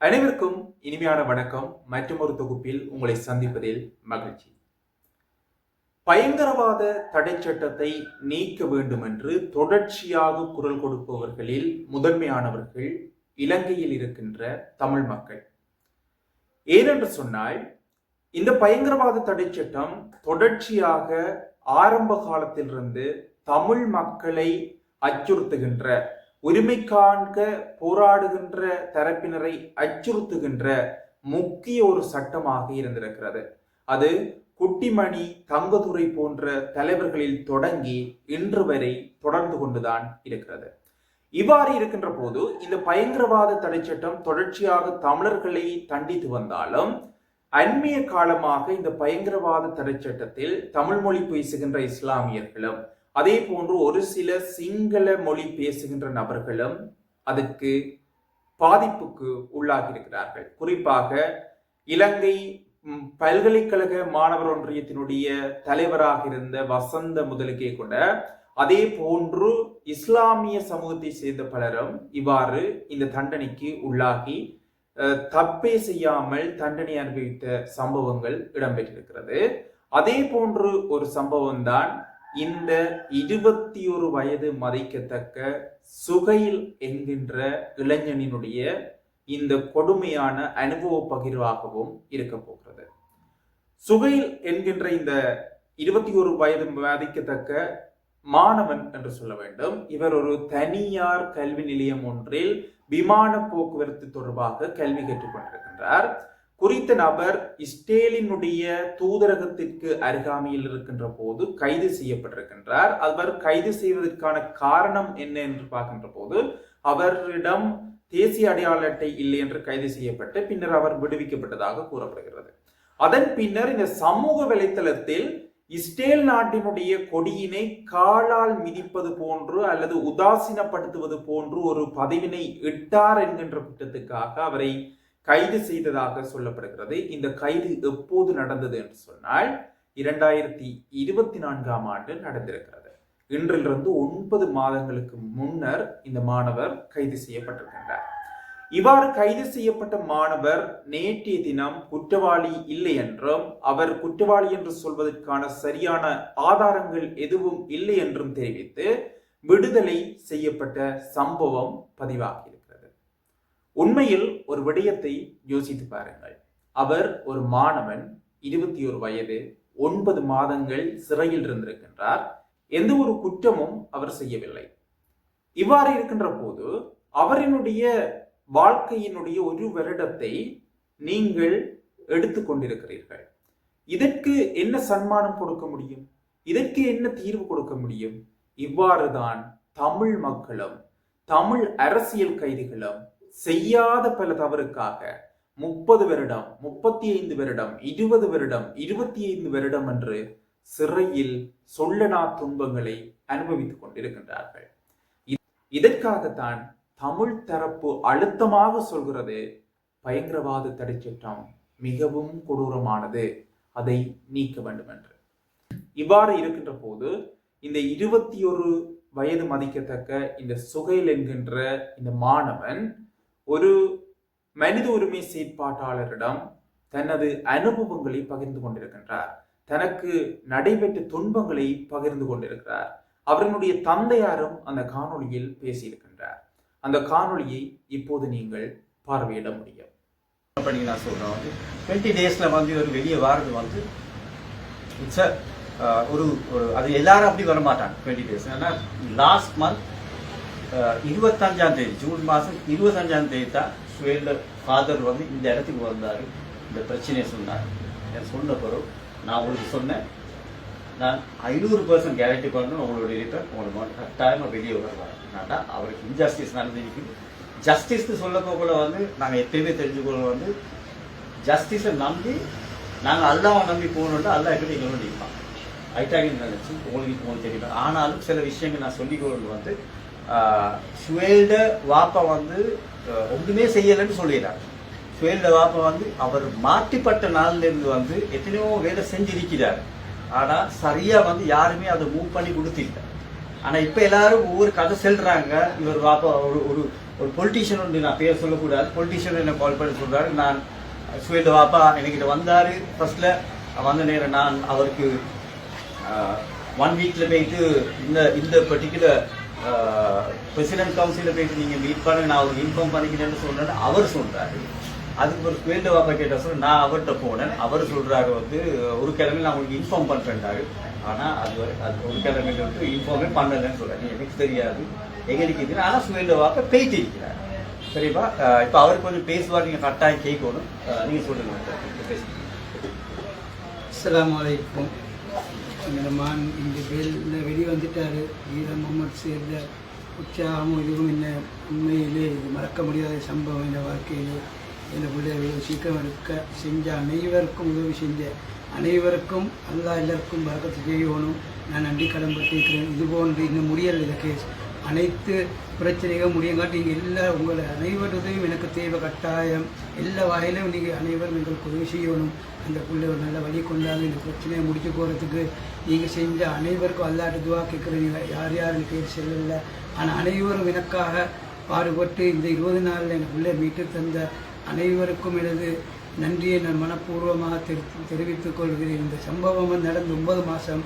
அனைவருக்கும் இனிமையான வணக்கம். மற்றும் ஒரு தொகுப்பில் உங்களை சந்திப்பதில் மகிழ்ச்சி. பயங்கரவாத தடை சட்டத்தை நீக்க வேண்டும் என்று தொடர்ச்சியாக குரல் கொடுப்பவர்களில் முதன்மையானவர்கள் இலங்கையில் இருக்கின்ற தமிழ் மக்கள். ஏனென்று சொன்னால் இந்த பயங்கரவாத தடை சட்டம் தொடர்ச்சியாக ஆரம்ப காலத்திலிருந்து தமிழ் மக்களை அச்சுறுத்துகின்ற உரிமைக்காக போராடுகின்ற தரப்பினரை அச்சுறுத்துகின்ற முக்கிய ஒரு சட்டமாக இருந்திருக்கிறது. அது குட்டிமணி தங்கதுரை போன்ற தலைவர்களில் தொடங்கி இன்று வரை தொடர்ந்து கொண்டுதான் இருக்கிறது. இவ்வாறு இருக்கின்ற போது இந்த பயங்கரவாத தடை சட்டம் தொடர்ச்சியாக தமிழர்களை தண்டித்து வந்தாலும் அண்மைய காலமாக இந்த பயங்கரவாத தடை சட்டத்தில் தமிழ் மொழி பேசுகின்ற இஸ்லாமியர்களும் அதே போன்று ஒரு சில சிங்கள மொழி பேசுகின்ற நபர்களும் அதுக்கு பாதிப்புக்கு உள்ளாகி இருக்கிறார்கள் குறிப்பாக இலங்கை பல்கலைக்கழக மாணவர் ஒன்றியத்தினுடைய தலைவராக இருந்த வசந்த முதலுக்கே கூட அதே போன்று இஸ்லாமிய சமூகத்தை சேர்ந்த பலரும் இவ்வாறு இந்த தண்டனைக்கு உள்ளாகி தப்பே செய்யாமல் தண்டனை அனுபவித்த சம்பவங்கள் இடம்பெற்றிருக்கிறது. அதே போன்று ஒரு சம்பவம் தான் இந்த இருபத்தி ஒரு வயது மதிக்கத்தக்க சுகையில் என்கின்ற இளைஞனினுடைய இந்த கொடுமையான அனுபவ பகிர்வாகவும் இருக்க போகிறது. சுகையில் என்கின்ற இந்த இருபத்தி ஒரு வயது மதிக்கத்தக்க மாணவன் என்று சொல்ல வேண்டும். இவர் ஒரு தனியார் கல்வி நிலையம் ஒன்றில் விமான போக்குவரத்து தொடர்பாக கல்வி கற்றுக் கொண்டிருக்கின்றார். குறித்த நபர் இஸ்ரேலினுடைய தூதரகத்திற்கு அருகாமையில் இருக்கின்ற போது கைது செய்யப்பட்டிருக்கின்றார். அவர் கைது செய்வதற்கான காரணம் என்ன என்று பார்க்கின்ற போது அவரிடம் தேசிய அடையாள அட்டை இல்லை என்று கைது செய்யப்பட்டு பின்னர் அவர் விடுவிக்கப்பட்டதாக கூறப்படுகிறது. அதன் பின்னர் இந்த சமூக வலைத்தளத்தில் இஸ்ரேல் நாட்டினுடைய கொடியினை காலால் மிதிப்பது போன்று அல்லது உதாசீனப்படுத்துவது போன்று ஒரு பதவினை இட்டார் என்கின்ற குற்றத்துக்காக அவரை கைது செய்ததாக சொல்லப்படுகிறது. இந்த கைது எப்போது நடந்தது என்று சொன்னால் இரண்டாயிரத்தி இருபத்தி நான்காம் ஆண்டு நடந்திருக்கிறது. இன்றிலிருந்து ஒன்பது மாதங்களுக்கு முன்னர் இந்த மாணவர் கைது செய்யப்பட்டிருக்கின்றார். இவ்வாறு கைது செய்யப்பட்ட மாணவர் நேற்றைய தினம் குற்றவாளி இல்லை என்றும் அவர் குற்றவாளி என்று சொல்வதற்கான சரியான ஆதாரங்கள் எதுவும் இல்லை என்றும் தெரிவித்து விடுதலை செய்யப்பட்ட சம்பவம் பதிவாகி உண்மையில் ஒரு விடயத்தை யோசித்து பாருங்கள். அவர் ஒரு மாணவன் இருபத்தி ஒரு வயது ஒன்பது மாதங்கள் சிறையில் இருந்திருக்கின்றார். எந்த ஒரு குற்றமும் அவர் செய்யவில்லை. இவ்வாறு இருக்கின்ற போது அவரினுடைய வாழ்க்கையினுடைய ஒரு வருடத்தை நீங்கள் எடுத்துக்கொண்டிருக்கிறீர்கள் இதற்கு என்ன சன்மானம் கொடுக்க முடியும்? இதற்கு என்ன தீர்வு கொடுக்க முடியும்? இவ்வாறுதான் தமிழ் மக்களும் தமிழ் அரசியல் கைதிகளும் செய்யாத பல தவறுக்காக முப்பது வருடம் முப்பத்தி ஐந்து வருடம் இருபது வருடம் இருபத்தி ஐந்து வருடம் என்று சிறையில் சொல்லனா துன்பங்களை அனுபவித்துக் கொண்டிருக்கின்றார்கள். இதற்காகத்தான் தமிழ் தரப்பு அழுத்தமாக சொல்கிறது பயங்கரவாத தடை சட்டம் மிகவும் கொடூரமானது அதை நீக்க வேண்டும் என்று இவ்வாறு இருக்கின்ற போது இந்த இருபத்தி ஒரு வயது மதிக்கத்தக்க இந்த சுகைல் என்கின்ற இந்த மாணவன் ஒரு மனித உரிமை செயற்பாட்டாளரிடம் தனது அனுபவங்களை பகிர்ந்து கொண்டிருக்கின்றார். தனக்கு நடைபெற்ற துன்பங்களை பகிர்ந்து கொண்டிருக்கிறார். அவரினுடைய தந்தையாரும் அந்த காணொளியில் பேசியிருக்கின்றார். அந்த காணொளியை இப்போது நீங்கள் பார்வையிட முடியும். பண்ணி நான் சொல்கிறேன் வந்து டுவெண்ட்டி டேஸில் வந்து ஒரு வெளியே வாரது வந்து இட்ஸ் uh, ஒரு ஒரு அது எல்லாரும் அப்படி வர மாட்டாங்க டுவெண்ட்டி டேஸ் ஏன்னா லாஸ்ட் மந்த் இருபத்தஞ்சாம் தேதி ஜூன் மாதம் இருபத்தஞ்சாம் தேதி தான் சுவேல்ட ஃபாதர் வந்து இந்த இடத்துக்கு வந்தார். இந்த பிரச்சனையை சொன்னார். என் சொன்ன பிறகு நான் உங்களுக்கு சொன்னேன். நான் ஐநூறு பர்சன்ட் கேரண்டி பண்ணணும். உங்களுடைய ரிட்டர்ன் உங்களுக்கு கட்டாயமாக வெளியே வருவார் ஏன்னா அவருக்கு இன்ஜஸ்டிஸ் நடந்திருக்கு. ஜஸ்டிஸ்க்கு சொல்ல போகல வந்து நாங்கள் எப்பயுமே தெரிஞ்சுக்கொள்ள வந்து ஜஸ்டிஸை நம்பி நாங்கள் அல்லாவை நம்பி போகணுன்ட்டு அல்லா எப்படி எங்களோட நிற்பான் ஐட்டாகின்னு நினச்சி உங்களுக்கு உங்களுக்கு தெரியும். ஆனாலும் சில விஷயங்கள் நான் சொல்லிக்கொண்டு வந்து சுவேல்ட வாப்பா வந்து ஒன்றுமே செய்யலைன்னு சொல்லிடுறார் சுவேல்ட வாப்பா வந்து அவர் மாட்டிப்பட்ட நாள்லேருந்து வந்து எத்தனையோ வேலை செஞ்சிருக்கிறார். ஆனால் சரியாக வந்து யாருமே அதை மூவ் பண்ணி கொடுத்தில்ல. ஆனால் இப்போ எல்லாரும் ஒவ்வொரு கதை சொல்றாங்க. இவர் வாப்பா ஒரு ஒரு ஒரு பொலிட்டீஷியன் உண்டு நான் பேர் சொல்லக்கூடாது. பொலிட்டீஷியன் என்ன கால் பண்ணி சொல்றாரு. நான் சுவேல்ட வாப்பா என்கிட்ட வந்தார். ஃபர்ஸ்ட்ல வந்த நேரம் நான் அவருக்கு ஒன் வீக்கில் போயிட்டு இந்த இந்த பர்டிகுலர் பிரசிடென்ட் கவுன்சிலில் போயிட்டு நீங்கள் மீட் பண்ண நான் அவருக்கு இன்ஃபார்ம் பண்ணிக்கிறேன்னு சொல்கிறேன் அவர் சொல்கிறாரு அதுக்கு ஒரு ஸ்வேல் வாப்பா கேட்ட சொல்ல நான் அவர்கிட்ட போனேன். அவர் சொல்கிறாரு வந்து ஒரு கிழமை நான் உங்களுக்கு இன்ஃபார்ம் பண்ணுறேன்டாரு ஆனால் அது வரை- அது ஒரு கிழமை வந்து இன்ஃபார்மே பண்ணலன்னு சொல்கிறேன் எனக்கு தெரியாது. எங்களுக்கு இது ஆனால் சுவேல் வாப்பை பேட்டி இருக்கிறார் சரிப்பா? இப்போ அவர் கொஞ்சம் பேசுவார் நீங்கள் கரெக்டாக கேட்கணும். நீங்கள் சொல்லுங்கள் பேசுங்க அஸ்ஸலாமு வலைக்கும் மான் இந்த வெளி வந்துட்டார் வீர முகமது சேர்ந்த உற்சாகமும் இதுவும் என்ன? உண்மையிலே இது மறக்க முடியாத சம்பவம் இந்த வாழ்க்கையிலே இந்த பிள்ளை சீக்கிரம் இருக்க செஞ்ச அனைவருக்கும் உதவி செஞ்ச அனைவருக்கும் அல்லா எல்லாருக்கும் பறக்கத்து செய்யணும். நான் நன்றி கடன் பட்டிருக்கிறேன் இது போன்று இன்னும் முடியலை இந்த கேஸ் அனைத்து பிரச்சனைகளும் முடியங்காட்டி நீங்கள் எல்லா உங்களை அனைவருடையும் எனக்கு தேவை கட்டாயம். எல்லா வகையிலும் நீங்கள் அனைவரும் எங்களுக்கு உதவி செய்யணும். அந்த பிள்ளை ஒரு நல்ல வழி கொண்டாந்து இந்த பிரச்சனையை முடிச்சு போகிறதுக்கு நீங்கள் செஞ்ச அனைவருக்கும் அல்லாட்டு துவா கேட்குறீங்க. யார் யாருன்னு பேர் செல்லல ஆனால் அனைவரும் எனக்காக பாடுபட்டு இந்த இருபது நாளில் எனக்கு உள்ளே மீட்டு தந்த அனைவருக்கும் எனது நன்றியை நான் மனப்பூர்வமாக தெரி தெரிவித்துக் கொள்கிறேன். இந்த சம்பவம் நடந்து ஒன்பது மாதம்.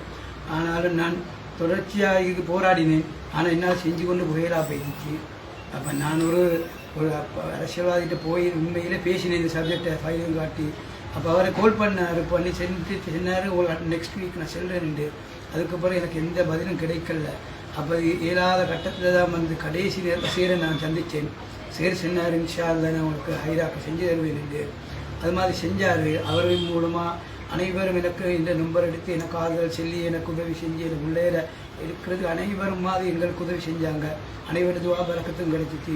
ஆனாலும் நான் தொடர்ச்சியாக இது போராடினேன். ஆனால் என்னால் செஞ்சு கொண்டு புயலாக போயிடுச்சு. அப்போ நான் ஒரு ஒரு அரசியல்வாதிகிட்ட போய் உண்மையிலே பேசினேன் இந்த சப்ஜெக்டை ஃபைலும் காட்டி. அப்போ அவரை கால் பண்ணார் பண்ணி சென்று சொன்னார் நெக்ஸ்ட் வீக் நான் செல்றேன்ட்டு அதுக்கப்புறம் எனக்கு எந்த பதிலும் கிடைக்கல. அப்போ இயலாத கட்டத்தில் தான் வந்து கடைசி நேரத்தில் சீரை நான் சந்தித்தேன் சேர் சொன்னார் இன்ஷா அல்லா நான் உங்களுக்கு ஹைராக்கு செஞ்சு தருவேன் அது மாதிரி செஞ்சார். அவரின் மூலமாக அனைவரும் எனக்கு இந்த நம்பர் எடுத்து எனக்கு ஆறுதல் சொல்லி எனக்கு உதவி செஞ்சு எனக்கு உள்ளேற இருக்கிறது அனைவரும் மாதிரி எங்களுக்கு உதவி செஞ்சாங்க. அனைவரது பறக்கத்தும் கிடைச்சிச்சு.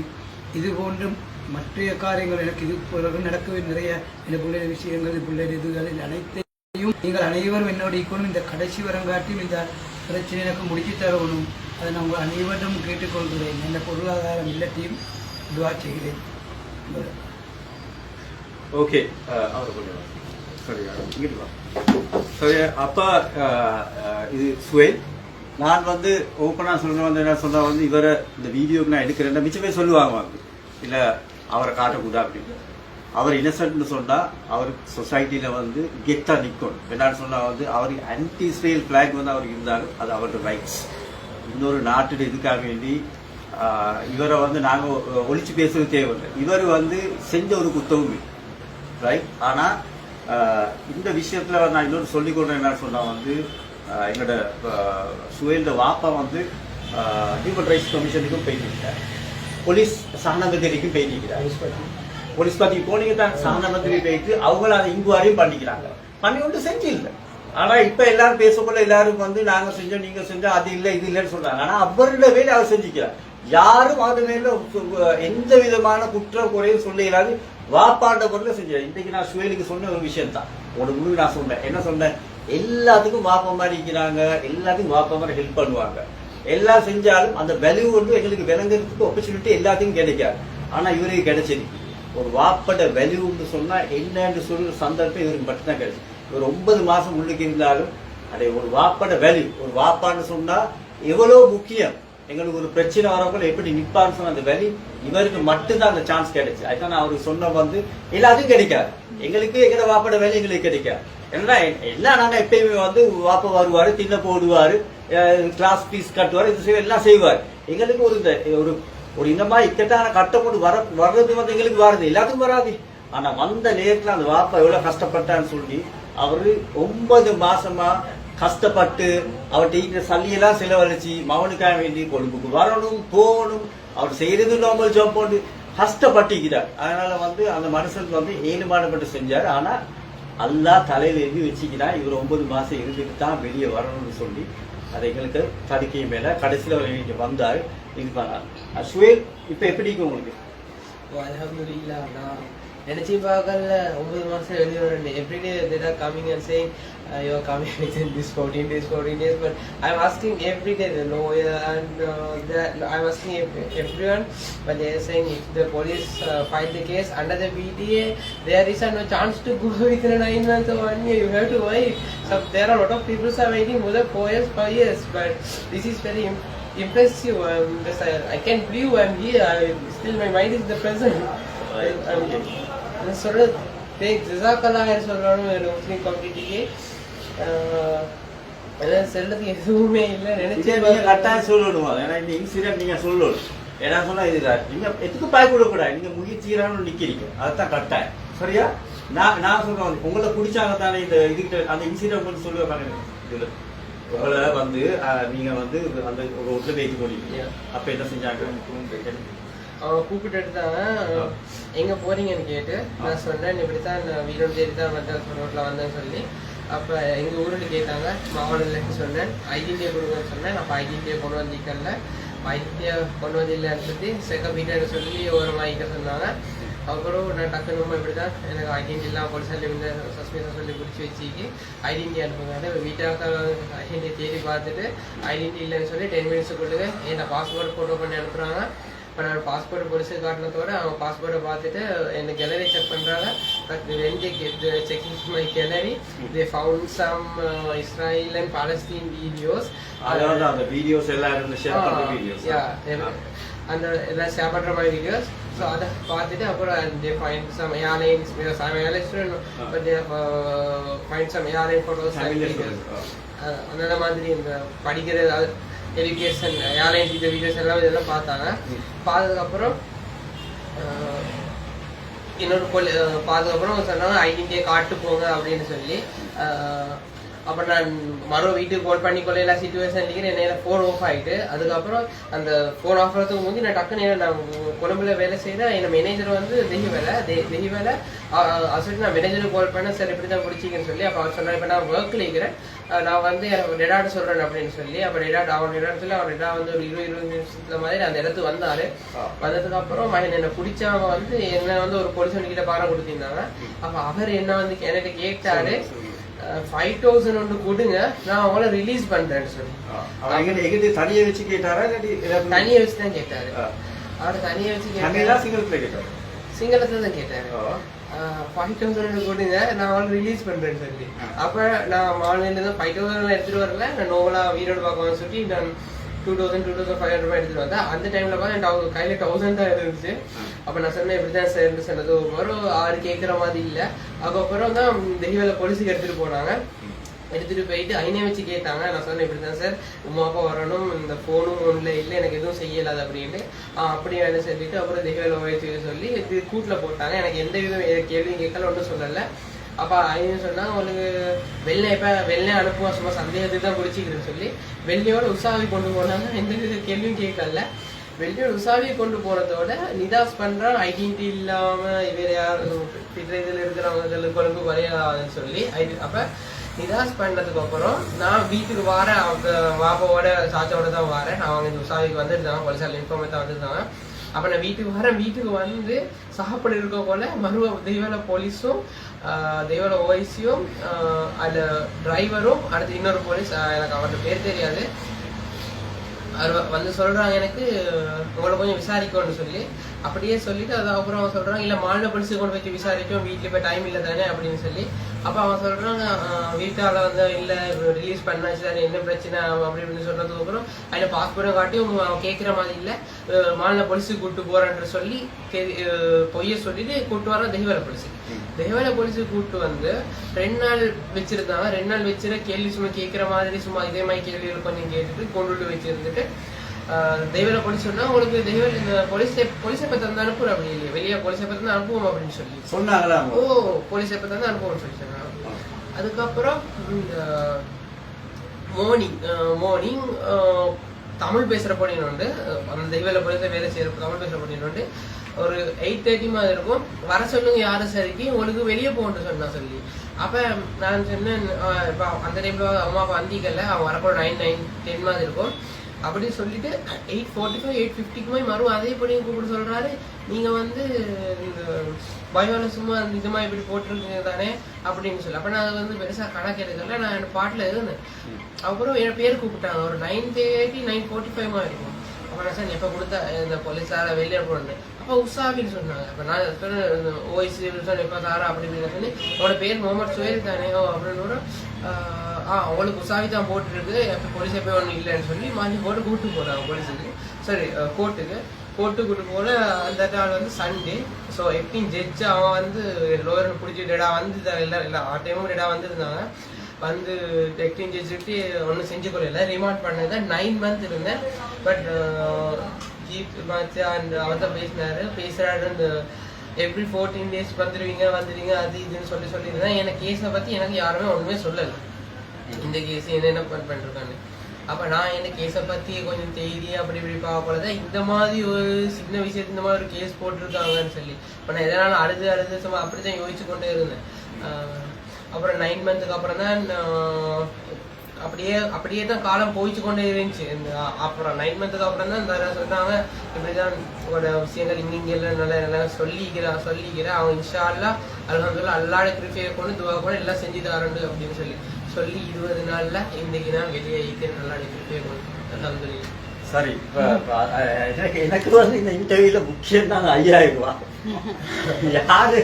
இது போன்றும் மற்ற காரியங்கள் எனக்கு இது பிறகு நடக்கவே நிறைய. எனக்குள்ள விஷயங்கள் பிள்ளை இதுகளில் அனைத்தையும் நீங்கள் அனைவரும் என்னோட இந்த கடைசி வரங்காட்டியும் இந்த பிரச்சனை எனக்கு முடிச்சு தரணும். அதை நான் உங்கள் அனைவரிடம் கேட்டுக்கொள்கிறேன். என்ன பொருளாதாரம் இல்லத்தையும் துவா செய்கிறேன். ஓகே அவர் கொஞ்சம் சரி அப்போ இது சுவேல். நான் வந்து ஓப்பனாக சொல்ல வந்து என்ன சொன்னால் வந்து இவரை இந்த வீடியோக்கு நான் எடுக்கிறேன். மிச்சமே சொல்லுவாங்க இல்லை அவரை காட்டக்கூடாது அப்படின்னு அவர் இன்னசென்ட்னு சொன்னால் அவர் சொசைட்டியில் வந்து கெத்தா நிற்கணும் என்னன்னு சொன்னால் வந்து அவர் ஆன்டி இஸ்ரேல் ஃப்ளாக் வந்து அவருக்கு இருந்தாலும் அது அவரோட ரைட்ஸ் இன்னொரு நாட்டில் இதுக்காக வேண்டி இவரை வந்து நாங்கள் ஒழிச்சு பேசுறது தேவையில்லை. இவர் வந்து செஞ்ச ஒரு குத்தவும் ரைட் ஆனால் இந்த விஷயத்தில் நான் இன்னொரு சொல்லிக்கொள்றேன் என்ன சொன்னால் வந்து என்னோட எங்களோட வாப்பா வந்து ஹியூமன் ரைட்ஸ் கமிஷனுக்கும் போயிருக்கிறார் போலீஸ் சகனபதிரிக்கும் போயிருக்கிறார் போலீஸ் பத்தி போனீங்க தான் சகனபதிரி போயிட்டு அவங்கள அதை இன்குவாரியும் பண்ணிக்கிறாங்க. பண்ணி ஒன்று செஞ்சு இல்லை ஆனா இப்ப எல்லாரும் பேசக்குள்ள எல்லாரும் வந்து நாங்க செஞ்சோம் நீங்க செஞ்சோம் அது இல்லை இது இல்லைன்னு சொல்றாங்க. ஆனா அவருடைய வேலை அவர் செஞ்சுக்கிறார். யாரும் அது மேல எந்த விதமான குற்ற குறையும் சொல்ல இயலாது. வாப்பாண்ட பொருளை செஞ்சு இன்னைக்கு நான் சுயலுக்கு சொன்ன ஒரு விஷயம் தான் ஒரு முழு நான் சொன்னேன். என்ன சொன்னேன்? எல்லாத்துக்கும் வாப்ப மாதிரி இருக்கிறாங்க. எல்லாத்துக்கும் வாப்ப மாதிரி ஹெல்ப் பண்ணுவாங்க. எல்லாம் செஞ்சாலும் அந்த வேல்யூ வந்து எங்களுக்கு விளங்குறதுக்கு ஆப்பர்ச்சுனிட்டி எல்லாத்துக்கும் கிடைக்காது. ஆனா இவருக்கு கிடைச்சது. ஒரு வாப்பட வேல்யூன்னு சொன்னா என்னன்னு சொல்ற சந்தர்ப்பம் இவருக்கு மட்டும்தான் கிடைச்சு இவர் ஒன்பது மாசம் உள்ளுக்கு இருந்தாலும் அதை ஒரு வாப்பட வேல்யூ ஒரு வாப்பான்னு சொன்னா எவ்வளவு முக்கியம்? எங்களுக்கு ஒரு பிரச்சனை வரக்குள்ள எப்படி நிப்பான்னு சொன்ன அந்த வேல்யூ இவருக்கு மட்டும்தான் அந்த சான்ஸ் கிடைச்சு அதுதான் நான் அவருக்கு சொன்ன வந்து எல்லாத்துக்கும் கிடைக்காது. எங்களுக்கு எங்கட வாப்பட வேலை எங்களுக்கு கிடைக்காது. ஏன்னா எல்லாம் நாங்க எப்பயுமே வந்து வாப்பா வருவாரு தின்ன போடுவாரு. கிளாஸ் ஃபீஸ் கட்டுவார் இது செய்வார் எல்லாம் செய்வார். எங்களுக்கு ஒரு இந்த ஒரு ஒரு இந்த மாதிரி இக்கட்டான கட்டம் கொண்டு வர வர்றது வந்து எங்களுக்கு வருது எல்லாத்துக்கும் வராது. ஆனா வந்த நேரத்தில் அந்த வாப்பா எவ்வளவு கஷ்டப்பட்டான்னு சொல்லி அவர் ஒன்பது மாசமா கஷ்டப்பட்டு அவர்கிட்ட இருக்கிற சல்லியெல்லாம் செலவழிச்சு மகனுக்காக வேண்டி கொழும்புக்கு வரணும் போகணும். அவர் செய்யறது நார்மல் ஜாப் போட்டு கஷ்டப்பட்டிக்கிறார் அதனால வந்து அந்த மனுஷனுக்கு வந்து ஏழுமானப்பட்டு செஞ்சார். ஆனா அல்லா தலையில எழுதி வச்சுக்கிறான். இவர் ஒன்பது மாசம் இருந்துட்டு தான் வெளியே வரணும்னு சொல்லி அது எங்களுக்கு தடுக்கை மேல கடைசியில் அவர் இங்க இது பண்ணார் அஸ்வேல் இப்போ எப்படி இருக்கு உங்களுக்கு? நினைச்சு பார்க்கல ஒன்பது மாசம் வெளியே வரேன் everyday they are coming and saying uh, you are coming within this 14 days 14 days but I'm asking every day the lawyer and uh, that I'm asking ev- everyone but they are saying if the police uh, file the case under the BDA there is a no chance to go within a nine months or one year you have to wait so there are a lot of people who are waiting more than four years five years but this is very im- impress you. I'm just, I, I can't believe I'm here. I, still my mind is the present. Right. I'm, நான் சொல்றது take ஜிசாக்கலாயர் சொல்றாலும் ஒரு முஸ்லீம் கம்யூனிட்டிக்கு அதான் செல்லதுக்கு எதுவுமே இல்லை நினைச்சே நீங்க கட்டாயம் சொல்லணும். ஏன்னா இந்த இன்சிடென்ட் நீங்க சொல்லணும். ஏன்னா சொன்னா இதுதான் நீங்க எதுக்கு பயப்படக்கூடாது நீங்க முயற்சிகளான நிக்கிறீங்க. அதுதான் கட்டாயம். சரியா? நான் நான் சொல்றேன் உங்களை பிடிச்சாங்க தானே இந்த இதுகிட்ட அந்த இன்சிடென்ட் கொஞ்சம் சொல்லுவாங்க இதுல உங்களை வந்து அஹ், நீங்க வந்து அந்த ரோட்ல வெயிட் பண்ணிருக்கீங்க Yeah. அப்ப என்ன செஞ்சாங்க? அவங்க கூப்பிட்டு எடுத்தாங்க எங்க போறீங்கன்னு கேட்டு நான் சொன்னேன் இப்படித்தான் நான் வீரம் தேடி தான் வந்தேன் ரோட்ல வந்தேன்னு சொல்லி அப்ப எங்க ஊர்ல கேட்டாங்க. மாவட்டத்துலன்னு சொன்னேன் ஐடென்டிட்டியை கொடுங்கன்னு சொன்னேன். அப்ப ஐடென்டிட்டியை கொண்டு வந்திக்கல ஐடென்டிட்டியை கொண்டு வந்தில்லைன்னு சொல்லி செக்க வீட்டை சொல்லி ஒரு வாங்கிக்க சொன்னாங்க. அப்புறம் நான் டக்குனு இப்படி தான் எனக்கு ஐடென்டி எல்லாம் போலீஸால இந்த சஸ்பென்ஸை சொல்லி பிடிச்சி வச்சுக்கி ஐடென்டி அனுப்புங்க வீட்டாக்க ஐடென்டி தேடி பார்த்துட்டு ஐடென்டி இல்லைன்னு சொல்லி டென் மினிட்ஸுக்குள்ளே என் பாஸ்போர்ட் ஃபோட்டோ பண்ணி அனுப்புகிறாங்க இப்போ நான் பாஸ்போர்ட் பொலிசு காட்டினதோட அவங்க பாஸ்போர்ட்டை பார்த்துட்டு என்ன கேலரி செக் பண்ணுறாங்க but when they checking my gallery they found some Israel and Palestine videos அதாவது அந்த வீடியோஸ் எல்லாம் இருந்து ஷேர் பண்ற வீடியோஸ் அந்த எல்லாம் ஷேர் பண்ணுற மாதிரி வீடியோஸ் ஸோ அதை பார்த்துட்டு அப்புறம் they find some airlines some airlines but they find some airline photos அந்த மாதிரி இந்த படிக்கிற எஜுகேஷன் யானை இந்த வீடியோஸ் எல்லாம் இதெல்லாம் பார்த்தாங்க. பார்த்ததுக்கப்புறம் இன்னொரு கொல் பார்த்ததுக்கப்புறம் சொன்னாங்க ஐடென்டிட்டியை காட்டு போங்க அப்படின்னு சொல்லி. அப்புறம் நான் மறு வீட்டுக்கு கால் பண்ணி கொள்ள எல்லா சுச்சுவேஷன்லேயும் என்ன ஃபோன் ஆஃப் ஆகிட்டு அதுக்கப்புறம் அந்த ஃபோன் ஆஃப் ஆகிறதுக்கு முந்தி நான் டக்குன்னு நான் கொழும்புல வேலை செய்கிறேன் என் மேனேஜர் வந்து தெஹி வேலை தெஹி வேலை. அது சொல்லி நான் மேனேஜருக்கு கால் பண்ணேன் சார் இப்படி தான் பிடிச்சிங்கன்னு சொல்லி அப்போ அவர் சொன்னார் இப்போ நான் ஒர்க்கில் இருக்கிறேன். நான் வந்து எனக்கு டெடாட்ட சொல்கிறேன் அப்படின்னு சொல்லி அப்போ டெடாட் அவன் டெடாட் சொல்லி அவன் டெடா வந்து ஒரு இருபது இருபது நிமிஷத்துல மாதிரி அந்த இடத்துக்கு வந்தாரு. வந்ததுக்கு அப்புறம் என்னை பிடிச்சவங்க வந்து என்ன வந்து ஒரு போலீஸ் கிட்ட பாரம் கொடுத்திருந்தாங்க. அப்ப அவர் என்ன வந்து என்கிட்ட கேட்டாரு ஃபைவ் தௌசண்ட் ஒன்று கொடுங்க. நான் அவங்கள ரிலீஸ் பண்றேன்னு சொல்லி எங்கிட்ட எங்கிட்ட தனியை வச்சு கேட்டாரா இல்லாட்டி ஏதாவது- தனியை வச்சு தான் கேட்டாரு. அவர் தனியை வச்சு கேட்டாரு. சிங்களத்துல கேட்டாரு. சிங்களத்துல தான் கேட்டாரு. ஃபைவ் தௌசண்ட் கொடுங்க. நான் அவளை ரிலீஸ் பண்றேன்னு சொல்லி அப்ப நான் மாநில இருந்து ஃபைவ் தௌசண்ட் எடுத்துட்டு வரல. நான் நோவலா வீரோடு பார்க்கணும்னு சொல்லி நான் two thousand two thousand five hundred எடுத்துட்டு வந்தேன். அந்த டைம்ல பார்த்து என் கையில தௌசண்ட் தான் இருந்துச்சு. அப்ப நான் சொன்னேன் இப்படி தான் சார் சொன்னது. ஒரு ஆறு கேட்குற மாதிரி இல்லை. அதுக்கப்புறம் தான் தெய்வல போலீஸுக்கு எடுத்துட்டு போனாங்க. எடுத்துட்டு போயிட்டு ஐநே வச்சு கேட்டாங்க. நான் சொன்னேன் இப்படி தான் சார் உமா அப்பா வரணும். இந்த ஃபோனும் ஒன்றில் இல்லை. எனக்கு எதுவும் செய்யலாது அப்படின்ட்டு. அப்படி வேணும் சொல்லிட்டு அப்புறம் தெய்வ வயசு சொல்லி இது கூட்டில் போட்டாங்க. எனக்கு எந்த விதம் கேள்வியும் கேட்கல ஒன்றும் சொல்லலை. அப்போ ஐயன் சொன்னால் உனக்கு வெள்ளை இப்போ வெள்ளை அனுப்புவோம் சும்மா சந்தேகத்துக்கு தான் பிடிச்சிக்கிறேன்னு சொல்லி வெள்ளையோட உற்சாகி கொண்டு போனாங்க. எந்த வித கேள்வியும் கேட்கல. வெள்ளையோட உசாவியை கொண்டு போனதோட நிதாஸ் பண்ணுறான் ஐடென்டிட்டி இல்லாமல் வேறு யார்? பிற இதில் இருக்கிறவங்க கொழும்பு குறையாதுன்னு சொல்லி ஐடி- நிதாஸ் பண்ணதுக்கு அப்புறம் நான் வீட்டுக்கு வாரேன். அவங்க வாப்பாவோட சாச்சாவோட தான் வாரேன். நான் அவங்க இந்த உசாவிக்கு வந்துருந்தாங்க போலீஸார் இன்ஃபார்ம் தான் வந்திருந்தாங்க அப்ப நான் வீட்டுக்கு வரேன் வீட்டுக்கு வந்து சாப்பிட இருக்க போல மறுவ தெய்வல போலீஸும் தெய்வல ஓய்ஸியும் அதுல டிரைவரும் அடுத்து இன்னொரு போலீஸ் எனக்கு அவரோட பேர் தெரியாது. அவர் வந்து சொல்றாங்க எனக்கு உங்களை கொஞ்சம் விசாரிக்கணும்னு சொல்லி. அப்படியே சொல்லிட்டு அதுக்கப்புறம் அவன் சொல்றாங்க இல்ல மாநில போலீஸுக்கு கொண்டு போய் விசாரிக்கும் வீட்டுல போய் டைம் இல்லை தானே அப்படின்னு சொல்லி. அப்ப அவன் சொல்றாங்க வீட்டால வந்து இல்ல ரிலீஸ் பண்ணாச்சு தானே என்ன பிரச்சனை? அப்படி இப்படின்னு சொன்னதுக்கு அப்புறம் அதில் பாஸ்போர்ட்டை காட்டி அவன் கேட்குற மாதிரி இல்ல மாநில போலீஸுக்கு கூட்டு போறேன்னு சொல்லி பொய்ய சொல்லிட்டு கூட்டு வர தெய்வல போலீஸுக்கு தெய்வல போலீஸுக்கு கூட்டு வந்து ரெண்டு நாள் வச்சிருந்தாங்க ரெண்டு நாள் வச்சிருக்க கேள்வி சும்மா கேட்குற மாதிரி சும்மா இதே மாதிரி கேள்விகள் கொஞ்சம் கேட்டுட்டு கொண்டுட்டு வச்சிருந்துட்டு தெய்வல போலீஸ் சொன்னா உங்களுக்கு தெய்வ இந்த போலீஸ் போலீஸை பத்தி வந்து அனுப்புறோம் அப்படி இல்லையா வெளியே போலீஸை பத்தி தான் அனுப்புவோம் அப்படின்னு சொல்லி. சொன்னாங்களா ஓ? போலீஸை பத்தி வந்து அனுப்புவோம்னு சொல்லி சொன்னாங்க. அதுக்கப்புறம் இந்த மார்னிங் மார்னிங் தமிழ் பேசுகிற பொண்ணின் உண்டு. அந்த தெய்வல போலீஸை வேலை செய்கிற தமிழ் பேசுகிற பொண்ணின் உண்டு. ஒரு எயிட் தேர்ட்டி மாதிரி இருக்கும். வர சொல்லுங்க யாரும் சரிக்கு? உங்களுக்கு வெளியே போகணும்னு சொன்னா சொல்லி. அப்போ நான் சொன்னேன் இப்போ அந்த டைமில் அம்மா அப்பா வந்திக்கல அவன் வரப்போ நைன் நைன் டென் மாதிரி இருக்கும். அப்படின்னு சொல்லிட்டு எயிட் ஃபார்ட்டி ஃபைவ் எயிட் ஃபிஃப்டிக்கு போய் மறுபடியும் அதே பொண்ணையும் கூப்பிட்டு சொல்கிறாரு நீங்கள் வந்து இந்த பயோல சும்மா நிஜமாக இப்படி போட்டிருக்கீங்க தானே அப்படின்னு சொல்லி. அப்போ நான் அது வந்து பெருசாக கணக்கு எடுக்கல. நான் என் பாட்டில் இருந்தேன் அப்புறம் என் பேர் கூப்பிட்டாங்க. ஒரு nine thirty nine forty five மாதிரி இருக்கும். அப்போ நான் சார் எப்போ கொடுத்தா இந்த போலீஸார வெளியே போனேன் அப்போ உஷாவின்னு சொன்னாங்க. அப்போ நான் சொன்னேன் ஓய்ஸ் சொன்னேன். இப்போ தாரா அப்படின்னு சொல்லி அவனோட பேர் முகமது சுவேல் தானே. ஓ அப்படின்னு ஆ உங்களுக்கு உஷாவி தான் போட்டுருக்கு அப்போ போலீஸே போய் ஒன்றும் இல்லைன்னு சொல்லி மாஞ்சி போட்டு கூட்டு போகிறாங்க போலீஸுக்கு சரி கோர்ட்டுக்கு கோர்ட்டு கூட்டு போல அந்த நாள் வந்து சண்டே ஸோ எப்படியும் ஜட்ஜு அவன் வந்து லோயர் பிடிச்சி டேடா வந்து இல்லை எல்லாம் இல்லை ஆ டைமும் டேடா வந்திருந்தாங்க. வந்து டெக்டிங் ஜட்ஜிட்டு ஒன்றும் செஞ்சு கொள்ளல ரிமாண்ட் பண்ணது நைன் மந்த் இருந்தேன். பட் ஜீப் மாச்சு அந்த அவர் தான் பேசினாரு பேசுறாரு இந்த எவ்ரி ஃபோர்டீன் டேஸ் வந்துடுவீங்க வந்துடுவீங்க அது இதுன்னு சொல்லி சொல்லியிருந்தேன். எனக்கு கேஸை பற்றி எனக்கு யாருமே ஒன்றுமே சொல்லலை. இந்த கேஸ் என்ன என்ன பண் அப்போ நான் என்ன கேஸை பற்றி கொஞ்சம் தேதி அப்படி இப்படி பார்க்கல இந்த மாதிரி ஒரு சின்ன விஷயத்து இந்த மாதிரி ஒரு கேஸ் போட்டிருக்காங்கன்னு சொல்லி. இப்போ நான் எதனால அழுது அழுது சும்மா அப்படி தான் யோசிச்சு கொண்டே இருந்தேன். அப்புறம் நைன் மந்த்துக்கு அப்புறம் தான் நான் அப்படியே அப்படியே தான் காலம் போயிச்சு கொண்டே இருந்துச்சு. இந்த அப்புறம் நைன் மந்த்துக்கு அப்புறம் தான் இந்த சொன்னாங்க இப்படிதான் உங்களோட விஷயங்கள் இங்க இங்க எல்லாம் நல்லா நல்லா சொல்லிக்கிறான் சொல்லிக்கிறேன் அவங்க இன்ஷா அல்லா அல்ஹம்துலில்லாஹ் அல்லாட கிருப்பியை கொண்டு துவா கூட எல்லாம் செஞ்சு தரண்டு அப்படின்னு சொல்லி சொல்லி இருபது நாள்ல இன்னைக்கு நான் வெளியே ஈத்து நல்லா கிருப்பியை கொண்டு அல்ஹம்துலில்லாஹ். சரி எனக்கு எனக்கு வந்து இந்த இன்டர்வியூல முக்கியம் தான் ஐயாயிரம் ரூபா யாரு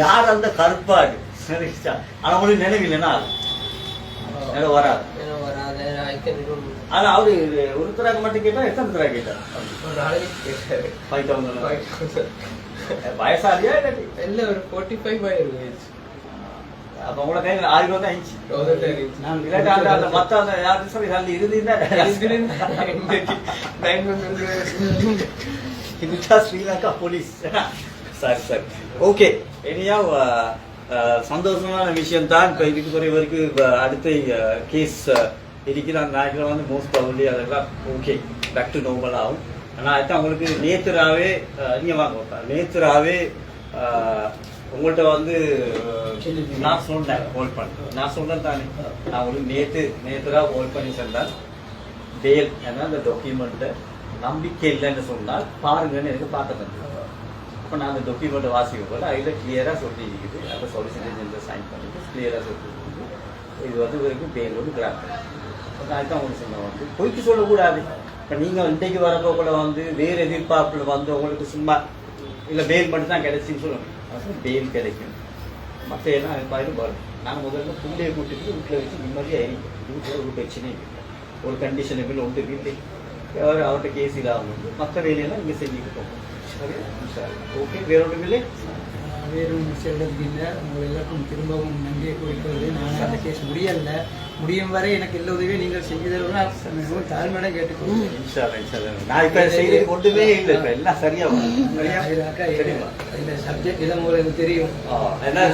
யார் அந்த கருப்பாடு? சரி அவங்களுக்கு நினைவு இல்லைன்னா நினைவு வராது. ஏன்னா வராது அவரு ஒரு தடவை மட்டும் கேட்டா எத்தனை தடவை கேட்டார்? ஒரு நாளைக்கு கேட்டாரு. Five thousand. வயசாலியா இல்லாட்டி இல்ல ஒரு ஃபோர்ட்டி ஃபைவ் ஆயிருக்கு அப்ப உங்களோட கையில ஆயிரம் ரூபாய் தான் இருந்துச்சு. தௌசண்ட் மத்த அந்த யாரு சொல்லி அதுல இருந்தீங்கன்னா ஸ்ரீலங்கா போலீஸ். சரி சரி. ஓகே எனியா சந்தோஷமான விஷயம் தான் இப்போ இதுக்கு வரைக்கும் இப்போ அடுத்த கேஸ் இருக்கிற அந்த நாட்டில் வந்து மோஸ்ட் ப்ராபப்ளி அதெல்லாம் ஓகே பேக் டு நார்மல் ஆகும். ஆனால் அதுதான் உங்களுக்கு நேத்துராவே நீங்கள் வாங்க நேத்துராவே உங்கள்கிட்ட வந்து நான் சொன்னேன் ஹோல்ட் பண்ணேன் நான் சொன்னேன் தானே. நான் உங்களுக்கு நேத்து நேத்துரா ஹோல்ட் பண்ணி சென்றேன் டேல் ஏன்னா அந்த டாக்குமெண்ட்டை நம்பிக்கை இல்லைன்னு சொன்னால் பாருங்கன்னு எனக்கு பார்க்க தந்தது அப்போ நான் அந்த டாக்குமெண்ட்டை வாசிக்கும் போது அதில் கிளியராக சொல்லி இருக்குது அப்போ சொலிசிட்டர் ஜெனரல் சைன் பண்ணிட்டு கிளியராக சொல்லி இது வந்து வரைக்கும் பேர் வந்து கிராண்ட் அதுதான் உங்களுக்கு சொன்னேன் வந்து பொய்க்கு சொல்லக்கூடாது இப்போ நீங்கள் இன்றைக்கு வரப்போ கூட வந்து வேறு எதிர்பார்ப்பில் வந்து உங்களுக்கு சும்மா இல்லை பெயில் மட்டும் தான் கிடைச்சின்னு சொல்லணும் அது பேல் கிடைக்கும் மற்ற எல்லாம் அது மாதிரி வரும் நான் முதல்ல பிள்ளையை கூட்டிட்டு வீட்டில் வச்சு நிம்மதியாக இருக்கும் வீட்டில் ஒரு பிரச்சனையும் இல்லை ஒரு கண்டிஷன் எப்படி ஒன்று வீட்டில் அவர் அவர்கிட்ட கேஸ் இல்லாமல் மற்ற வேலையெல்லாம் இங்கே செஞ்சுட்டு போகும் சரியா ஓகே வேற ஒன்றும் இல்லை வேறும் செல்வதற்கு இல்லை. உங்கள் எல்லாருக்கும் திரும்பவும் நன்றியை குறிக்கிறது நான் அந்த கேஸ் முடியல. முடியும் வரை எனக்கு எல்லா உதவியும் நீங்கள் செஞ்சு தருவோம் தாழ்மையிடம் அல்லாஹ். நான் இப்போ செய்யறது ஒன்றுமே இல்லை இப்போ எல்லாம் சரியா வரும். சரியா? அதுக்காக சரிம்மா. இந்த சப்ஜெக்ட் இதை உங்களுக்கு தெரியும்.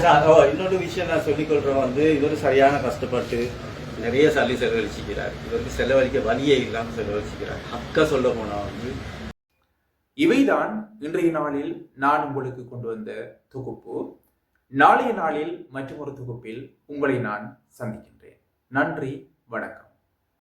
சார், இன்னொரு விஷயம் நான் சொல்லிக்கொள்றேன் வந்து இவர் சரியான கஷ்டப்பட்டு நிறைய சளி செலவழிச்சிக்கிறார். இவருக்கு செலவழிக்க வழியே இல்லாமல் செலவழிச்சிக்கிறார். அக்கா சொல்ல போனா வந்து இவைதான் இன்றைய நாளில் நான் உங்களுக்கு கொண்டு வந்த தொகுப்பு. நாளைய நாளில் மற்றொரு தொகுப்பில் உங்களை நான் சந்திக்கின்றேன். நன்றி வணக்கம்.